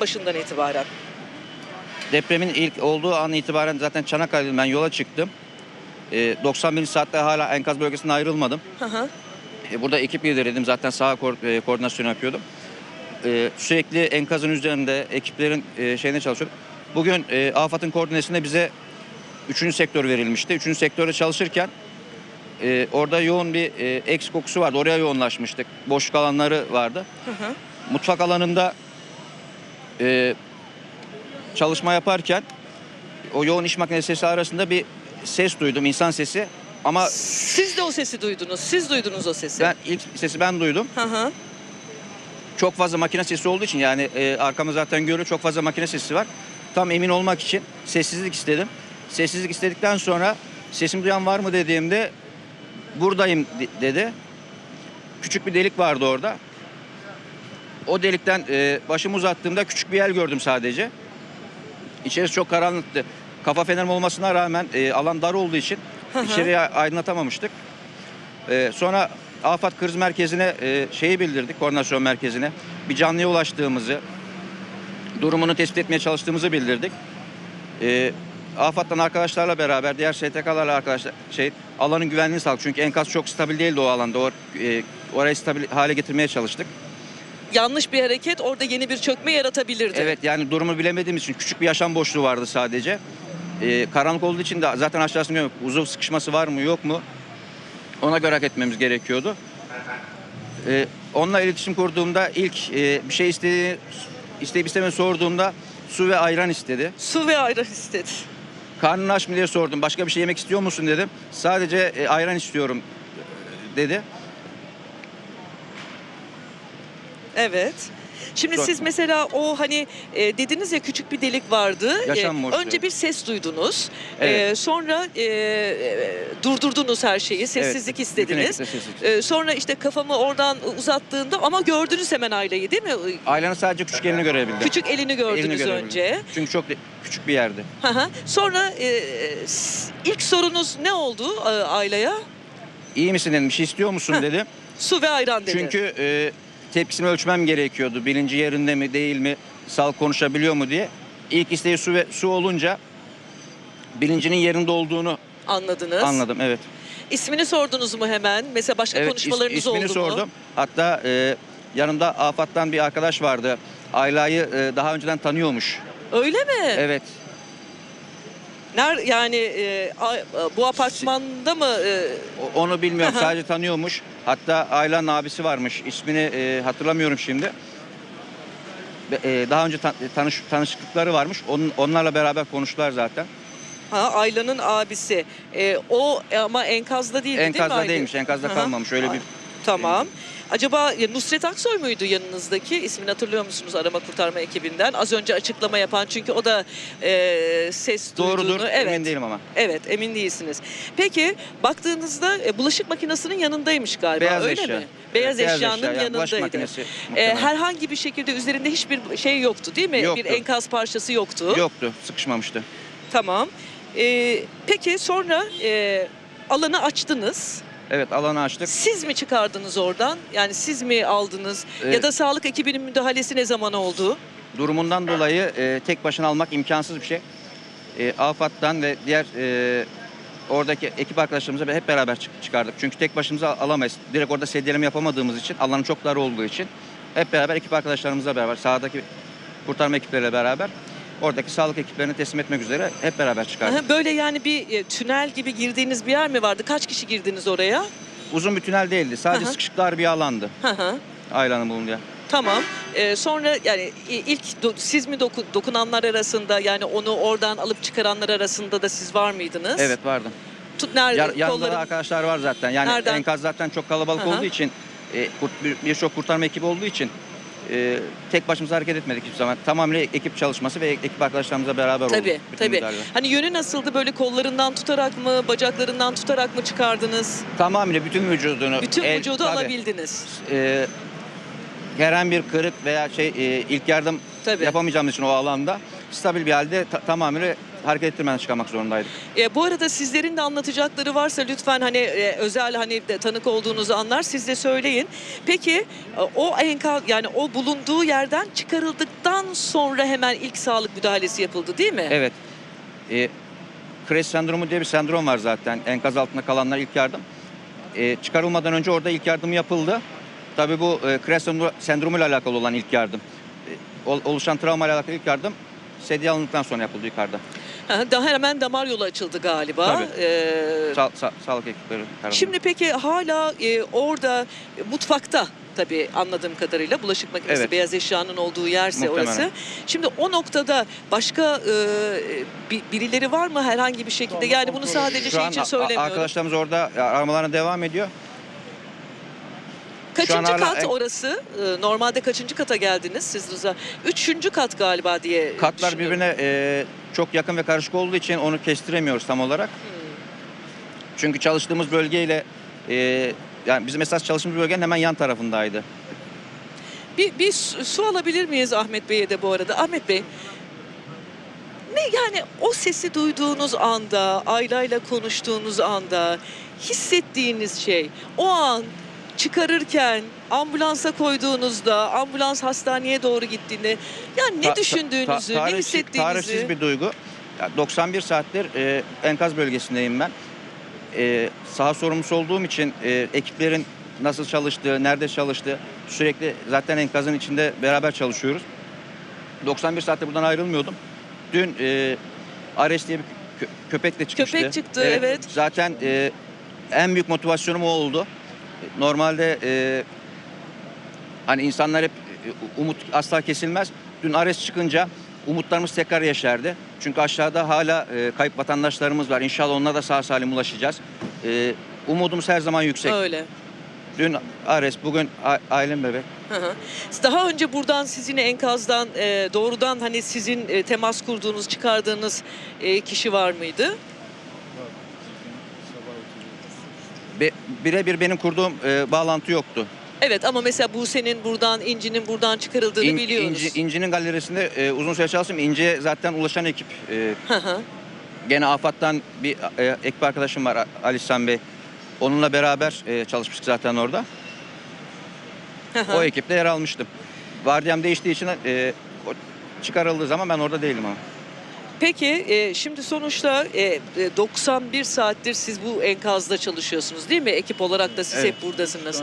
başından itibaren. Depremin ilk olduğu an itibaren zaten Çanakkale'den ben yola çıktım. Ee, 91 saatte hala enkaz bölgesinden ayrılmadım. Hı hı. Ee, burada ekip lideriydim. Zaten saha ko- e, koordinasyon yapıyordum. Ee, sürekli enkazın üzerinde ekiplerin e, şeyine çalışıyorduk. Bugün e, AFAD'ın koordinesinde bize 3. sektör verilmişti. 3. sektörde çalışırken e, orada yoğun bir e, eks kokusu vardı. Oraya yoğunlaşmıştık. Boşluk alanları vardı. Hı hı. Mutfak alanında e, çalışma yaparken o yoğun iş makinesi sesi arasında bir ses duydum, insan sesi. Ama Siz de o sesi duydunuz. Siz duydunuz o sesi. ben ilk sesi ben duydum. Hı hı. Çok fazla makine sesi olduğu için yani e, arkamda zaten görüyor çok fazla makine sesi var. Tam emin olmak için sessizlik istedim. Sessizlik istedikten sonra sesim duyan var mı dediğimde buradayım de- dedi. Küçük bir delik vardı orada. O delikten e, başımı uzattığımda küçük bir el gördüm sadece. İçerisi çok karanlıktı. Kafa fenerim olmasına rağmen e, alan dar olduğu için içeriye aydınlatamamıştık. E, sonra Afat Kriz Merkezi'ne e, şeyi bildirdik, koordinasyon merkezine. Bir canlıya ulaştığımızı, durumunu tespit etmeye çalıştığımızı bildirdik. E, AFAD'dan arkadaşlarla beraber, diğer STK'larla arkadaşlar şey alanın güvenliğini sağladık. Çünkü enkaz çok stabil değildi o alanda. O, e, orayı stabil hale getirmeye çalıştık. Yanlış bir hareket orada yeni bir çökme yaratabilirdi. Evet yani durumu bilemediğimiz için küçük bir yaşam boşluğu vardı sadece. Ee, karanlık olduğu için de zaten aşağısında yok. Uzuv sıkışması var mı yok mu? Ona göre hareket etmemiz gerekiyordu. Ee, onunla iletişim kurduğumda ilk e, bir şey istediğini, isteyip istemediğini sorduğumda su ve ayran istedi. Su ve ayran istedi. Karnın aç mı diye sordum. Başka bir şey yemek istiyor musun dedim. Sadece e, ayran istiyorum e, dedi. Evet. Şimdi Doğru. siz mesela o hani e, dediniz ya küçük bir delik vardı. Yaşam E, önce bir ses duydunuz. Evet. E, sonra e, e, durdurdunuz her şeyi. Sessizlik bütün istediniz. sessizlik. E, sonra işte kafamı oradan uzattığında ama gördünüz hemen aileyi değil mi? Ayranın sadece küçük elini görebildim. Küçük elini gördünüz Elini görebildim. önce. Çünkü çok küçük bir yerdi. Sonra e, ilk sorunuz ne oldu e, aileye? İyi misin dedim. Bir şey istiyor musun dedi. Su ve ayran dedi. Çünkü e, tepkisini ölçmem gerekiyordu. Bilinci yerinde mi değil mi, sağ konuşabiliyor mu diye. İlk isteği su ve su olunca bilincinin yerinde olduğunu anladınız. anladım. Evet. İsmini sordunuz mu hemen? Mesela başka evet is- konuşmalarınız ismini oldu mu? sordum. Hatta e, yanımda AFAD'dan bir arkadaş vardı. Ayla'yı e, daha önceden tanıyormuş. Öyle mi? Evet. Ner yani e, a- bu apartmanda mı? e, O- Onu bilmiyorum. Sadece tanıyormuş. Hatta Ayla'nın abisi varmış. İsmini e, hatırlamıyorum şimdi. E, daha önce tan- tanış, tanışıklıkları varmış. Onun, onlarla beraber konuştular zaten. ha, Ayla'nın abisi. E, o ama enkazda değildi değil mi Enkazda Ayla? değilmiş. Enkazda Aha. kalmamış. Öyle bir Tamam. Acaba ya, Nusret Aksoy muydu yanınızdaki? İsmini hatırlıyor musunuz arama kurtarma ekibinden? Az önce açıklama yapan çünkü o da e, ses Doğrudur. duyduğunu. Evet. Emin değilim ama. Evet emin değilsiniz. Peki baktığınızda e, bulaşık makinesinin yanındaymış galiba Beyaz öyle eşya. mi? Beyaz, Evet, eşyanın eşya, yani bulaşık yanındaydı. makinesi E, herhangi bir şekilde üzerinde hiçbir şey yoktu değil mi? Yoktu. Bir enkaz parçası yoktu. Yoktu. Sıkışmamıştı. Tamam. E, peki sonra e, alanı açtınız. Evet alanı açtık. Siz mi çıkardınız oradan? Yani siz mi aldınız? Ee, ya da sağlık ekibinin müdahalesi ne zaman oldu? Durumundan dolayı e, tek başına almak imkansız bir şey. E, AFAD'dan ve diğer e, oradaki ekip arkadaşlarımızla hep beraber çık- çıkardık. Çünkü tek başımıza alamayız. Direkt orada sedyelenme yapamadığımız için, alanın çok dar olduğu için hep beraber ekip arkadaşlarımızla beraber, sahadaki kurtarma ekipleriyle beraber oradaki sağlık ekiplerini teslim etmek üzere hep beraber çıkardık. Aha, Böyle yani bir e, tünel gibi girdiğiniz bir yer mi vardı? Kaç kişi girdiniz oraya? Uzun bir tünel değildi. Sadece hı. sıkışık dar bir alandı. Aylan'ın bulunduğu. Tamam. Ee, sonra yani ilk do- siz mi doku- dokunanlar arasında yani onu oradan alıp çıkaranlar arasında da siz var mıydınız? Evet vardı. Tut nerede? Yar, yanında kolların- da arkadaşlar var zaten. Yani Nereden? enkaz zaten çok kalabalık Aha. olduğu için e, kurt- bir- birçok kurtarma ekibi olduğu için e, tek başımıza hareket etmedik hiçbir zaman. Tamamıyla ekip çalışması ve ekip arkadaşlarımızla beraber olduk. Tabii bütün tabii. müdahaleler. Hani yönü nasıldı? Böyle kollarından tutarak mı, bacaklarından tutarak mı çıkardınız? Tamamıyla bütün vücudunu. Bütün el- vücudu tabii, alabildiniz. e, herhangi bir kırık veya şey e, ilk yardım Tabii. yapamayacağımız için o alanda stabil bir halde ta- tamamıyla hareket ettirmeden çıkarmak zorundaydık. E, bu arada sizlerin de anlatacakları varsa lütfen hani e, özel hani de tanık olduğunuz anlar siz de söyleyin. Peki e, o enkaz yani o bulunduğu yerden çıkarıldıktan sonra hemen ilk sağlık müdahalesi yapıldı değil mi? Evet. E, Crash sendromu diye bir sendrom var zaten. Enkaz altında kalanlar ilk yardım. E, çıkarılmadan önce orada ilk yardım yapıldı. Tabii bu e, Crash sendro- sendromuyla alakalı olan ilk yardım. E, ol- oluşan travmayla alakalı ilk yardım sedye alındıktan sonra yapıldı yukarıda. Ha, Daha hemen damar yolu açıldı galiba. Tabii. E, Sa- sa- sağlık ekipleri tarafından. Şimdi peki hala e, orada e, mutfakta tabii anladığım kadarıyla bulaşık makinesi Evet. beyaz eşyanın olduğu yerse Muhtemelen. orası. Şimdi o noktada başka e, bi- birileri var mı herhangi bir şekilde? Yani bunu sadece Şu şey an için a- söylemiyorum. arkadaşlarımız orada e, aramalarına devam ediyor. Kaçıncı hala kat orası? E, Normalde kaçıncı kata geldiniz siz Rıza? Üçüncü kat galiba diye Katlar düşünüyorum. birbirine e, çok yakın ve karışık olduğu için onu kestiremiyoruz tam olarak. Hmm. Çünkü çalıştığımız bölgeyle e, yani bizim esas çalıştığımız bölgenin hemen yan tarafındaydı. Bir, bir su, su alabilir miyiz Ahmet Bey'e de bu arada? Ahmet Bey, ne yani o sesi duyduğunuz anda, Ayla'yla konuştuğunuz anda hissettiğiniz şey, o an çıkarırken ambulansa koyduğunuzda, ambulans hastaneye doğru gittiğinde yani ne Ta- ta- düşündüğünüzü, ta- ne tarihsiz- hissettiğinizi. Tarihsiz bir duygu. Ya 91 saattir e, enkaz bölgesindeyim ben. E, saha sorumlusu olduğum için e, ekiplerin nasıl çalıştığı, nerede çalıştığı sürekli zaten enkazın içinde beraber çalışıyoruz. 91 saatte buradan ayrılmıyordum. Dün e, Ares diye bir kö- köpekle çıkmıştı. Köpek çıktı, evet. Zaten e, en büyük motivasyonum o oldu. Normalde e, hani insanlar hep e, umut asla kesilmez. Dün Ares çıkınca umutlarımız tekrar yeşerdi. Çünkü aşağıda hala e, kayıp vatandaşlarımız var. İnşallah onlara da sağ salim ulaşacağız. E, umudumuz her zaman yüksek. Öyle. Dün Ares, bugün A- Aylin Bebek. Hı hı. Daha önce buradan sizin enkazdan e, doğrudan hani sizin e, temas kurduğunuz, çıkardığınız e, kişi var mıydı? Be, birebir benim kurduğum e, bağlantı yoktu. Evet ama mesela Buse'nin buradan, İnci'nin buradan çıkarıldığını İn- biliyoruz. İnci- İnci'nin galerisinde e, uzun süre çalıştım. İnci'ye zaten ulaşan ekip. E, Hı hı. gene AFAD'dan bir e, ekip arkadaşım var Ali İhsan Bey. Onunla beraber e, çalışmıştık zaten orada. Hı hı. O ekiple yer almıştım. Vardiyam değiştiği için e, o çıkarıldığı zaman ben orada değilim ama. Peki e, şimdi sonuçta e, e, 91 saattir siz bu enkazda çalışıyorsunuz değil mi? Ekip olarak da siz Evet. hep buradasınız.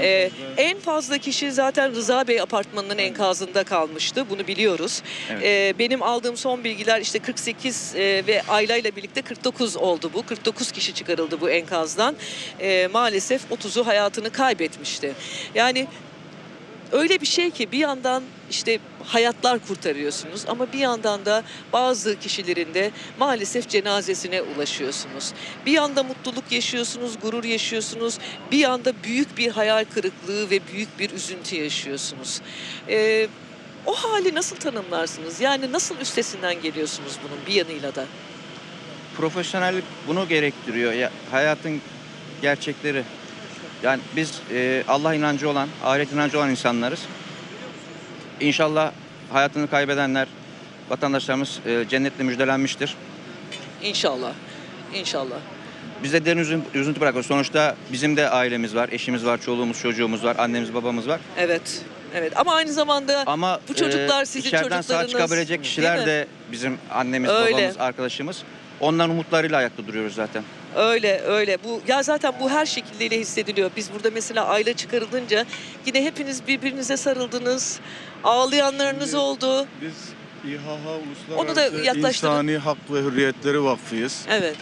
E, en fazla kişi zaten Rıza Bey apartmanının enkazında kalmıştı. Bunu biliyoruz. Evet. E, benim aldığım son bilgiler işte 48 e, ve Ayla ile birlikte 49 oldu bu. 49 kişi çıkarıldı bu enkazdan. E, maalesef 30'u hayatını kaybetmişti. Yani öyle bir şey ki bir yandan işte hayatlar kurtarıyorsunuz ama bir yandan da bazı kişilerin de maalesef cenazesine ulaşıyorsunuz. Bir yanda mutluluk yaşıyorsunuz, gurur yaşıyorsunuz. Bir yanda büyük bir hayal kırıklığı ve büyük bir üzüntü yaşıyorsunuz. Ee, o hali nasıl tanımlarsınız? Yani nasıl üstesinden geliyorsunuz bunun bir yanıyla da? Profesyonellik bunu gerektiriyor. Ya, hayatın gerçekleri. Yani biz e, Allah inancı olan, ahiret inancı olan insanlarız. İnşallah hayatını kaybedenler, vatandaşlarımız e, cennetle müjdelenmiştir. İnşallah. İnşallah. Bize derin üzün- üzüntü bırakıyor. Sonuçta bizim de ailemiz var, eşimiz var, çoluğumuz, çocuğumuz var, annemiz, babamız var. Evet. Evet ama aynı zamanda Ama Bu çocuklar e, sizin içeriden sağ çocuklarınız, çıkabilecek değil mi? kişiler de bizim annemiz, Öyle. babamız, arkadaşımız. Onların umutlarıyla ayakta duruyoruz zaten. Öyle öyle. Bu ya zaten bu her şekilde hissediliyor. Biz burada mesela aile çıkarılınca yine hepiniz birbirinize sarıldınız. Ağlayanlarınız Şimdi- oldu. Biz İHH Onu da Uluslararası yaklaştırın. İnsani Hak ve Hürriyetleri Vakfıyız. Evet.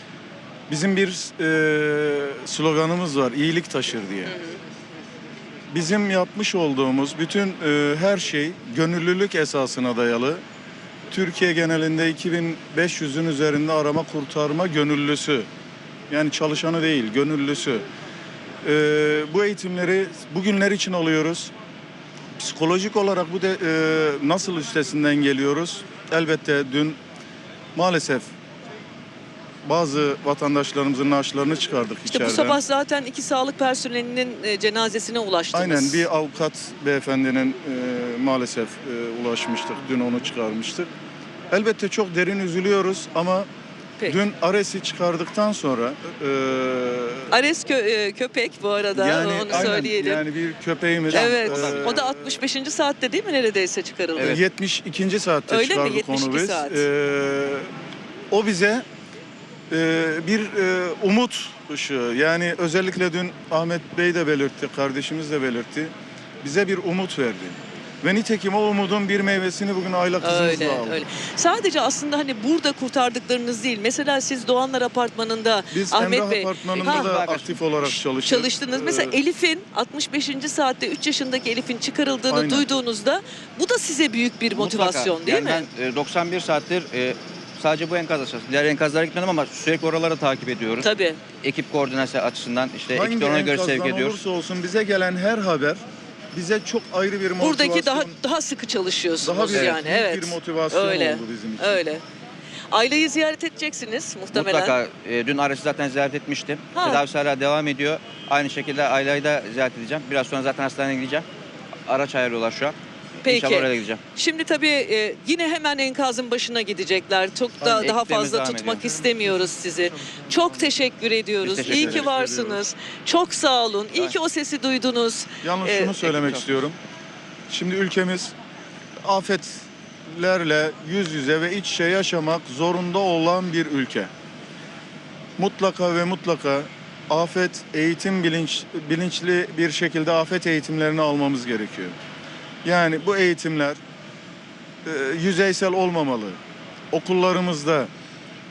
Bizim bir e, sloganımız var, iyilik taşır diye. Bizim yapmış olduğumuz bütün e, her şey gönüllülük esasına dayalı. Türkiye genelinde 2500'ün üzerinde arama kurtarma gönüllüsü. Yani çalışanı değil, gönüllüsü. E, bu eğitimleri bugünler için alıyoruz. Psikolojik olarak bu de e, nasıl üstesinden geliyoruz? Elbette dün maalesef bazı vatandaşlarımızın naaşlarını çıkardık İşte içeriden. bu sabah zaten iki sağlık personelinin e, cenazesine ulaştınız. Aynen bir avukat beyefendinin e, maalesef e, ulaşmıştık. Dün onu çıkarmıştık. Elbette çok derin üzülüyoruz ama Peki. dün Ares'i çıkardıktan sonra e, Ares kö- e, köpek bu arada yani onu aynen, söyleyelim. yani bir köpeğimiz. evet. e, o da 65. saatte değil mi neredeyse çıkarıldı? Evet. 72. saatte Öyle mi? çıkardık 72 onu biz. saat. Ee, o bize e, bir e, umut ışığı. Yani özellikle dün Ahmet Bey de belirtti, kardeşimiz de belirtti. Bize bir umut verdi. Ve nitekim o umudun bir meyvesini bugün Ayla kızımızla Öyle aldık. öyle. Sadece aslında hani burada kurtardıklarınız değil. Mesela siz Doğanlar Apartmanı'nda Biz Ahmet Emrah Bey Apartmanı'nda Ha, da bak- aktif olarak çalıştık. çalıştınız. Mesela Ee, Elif'in 65. saatte 3 yaşındaki Elif'in çıkarıldığını Aynen. duyduğunuzda bu da size büyük bir motivasyon Mutlaka. değil Yani mi? Ben e, 91 saattir e, sadece bu enkaz açısından. Diğer enkazlara gitmedim ama sürekli oraları takip ediyoruz. Tabii. Ekip koordinasyonu açısından işte hangi ekipler ona göre sevk ediyoruz. olursa olsun bize gelen her haber bize çok ayrı bir motivasyon. Buradaki daha daha sıkı çalışıyorsunuz daha bir, yani. büyük Evet. bir motivasyon Öyle. oldu bizim için. Öyle. Aileyi ziyaret edeceksiniz muhtemelen. Mutlaka e, dün Ares'i zaten ziyaret etmiştim. Ha. Tedavisi hala devam ediyor. Aynı şekilde aileyi de ziyaret edeceğim. Biraz sonra zaten hastaneye gideceğim. Araç ayarlıyorlar şu an. Peki. İnşallah oraya da gideceğim. Şimdi tabii e, yine hemen enkazın başına gidecekler. Çok da Aynen, daha fazla devam tutmak ediyor. istemiyoruz sizi. Çok teşekkür ediyoruz. Teşekkür İyi ederiz. ki varsınız. Çok sağ olun. İyi ki o sesi duydunuz. Yalnız Ee, şunu söylemek istiyorum. Şimdi ülkemiz afetlerle yüz yüze ve iç içe yaşamak zorunda olan bir ülke. Mutlaka ve mutlaka afet eğitim bilinç, bilinçli bir şekilde afet eğitimlerini almamız gerekiyor. Yani bu eğitimler e, yüzeysel olmamalı. Okullarımızda,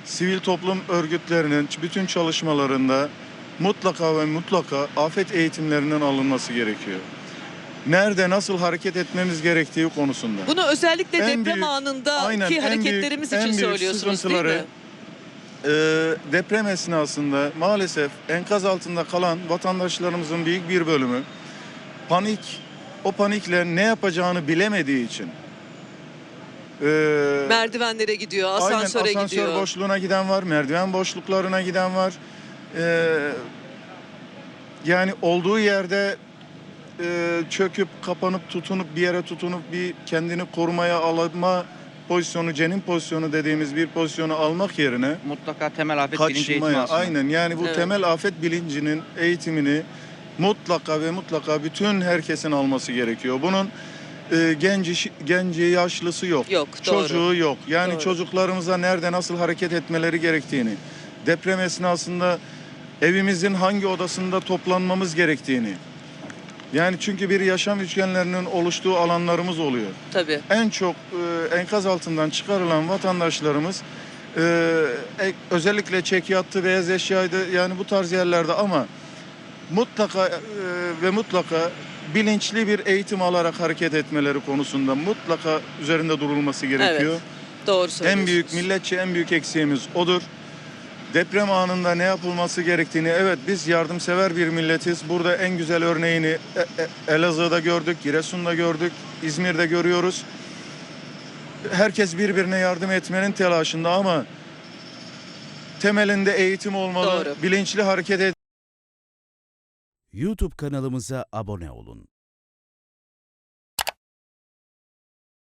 sivil toplum örgütlerinin bütün çalışmalarında mutlaka ve mutlaka afet eğitimlerinin alınması gerekiyor. Nerede nasıl hareket etmemiz gerektiği konusunda. Bunu özellikle En deprem büyük- anındaki aynen, en büyük- hareketlerimiz en için büyük söylüyorsunuz değil mi? Ee, deprem esnasında maalesef enkaz altında kalan vatandaşlarımızın büyük bir bölümü panik, o panikle ne yapacağını bilemediği için ee, Merdivenlere gidiyor, aynen asansöre asansör gidiyor. boşluğuna giden var, merdiven boşluklarına giden var. Ee, yani olduğu yerde e, çöküp, kapanıp, tutunup bir yere tutunup bir kendini korumaya alma pozisyonu, cenin pozisyonu dediğimiz bir pozisyonu almak yerine Mutlaka temel afet bilinci eğitimi aynen yani bu Evet. temel afet bilincinin eğitimini mutlaka ve mutlaka bütün herkesin alması gerekiyor. Bunun e, genci genci yaşlısı yok. Yok, doğru. Çocuğu yok. Yani Doğru. çocuklarımıza nerede nasıl hareket etmeleri gerektiğini, deprem esnasında evimizin hangi odasında toplanmamız gerektiğini. Yani çünkü bir yaşam üçgenlerinin oluştuğu alanlarımız oluyor Tabii. en çok e, enkaz altından çıkarılan vatandaşlarımız e, e, özellikle çekyattı, beyaz eşyaydı yani bu tarz yerlerde ama mutlaka e, ve mutlaka bilinçli bir eğitim alarak hareket etmeleri konusunda mutlaka üzerinde durulması gerekiyor. Doğru söylüyorsunuz. En büyük milletçe en büyük eksiğimiz odur. Deprem anında ne yapılması gerektiğini evet biz yardımsever bir milletiz. Burada en güzel örneğini E- E- Elazığ'da gördük, Giresun'da gördük, İzmir'de görüyoruz. Herkes birbirine yardım etmenin telaşında ama temelinde eğitim olmalı, Doğru. bilinçli hareket et YouTube kanalımıza abone olun.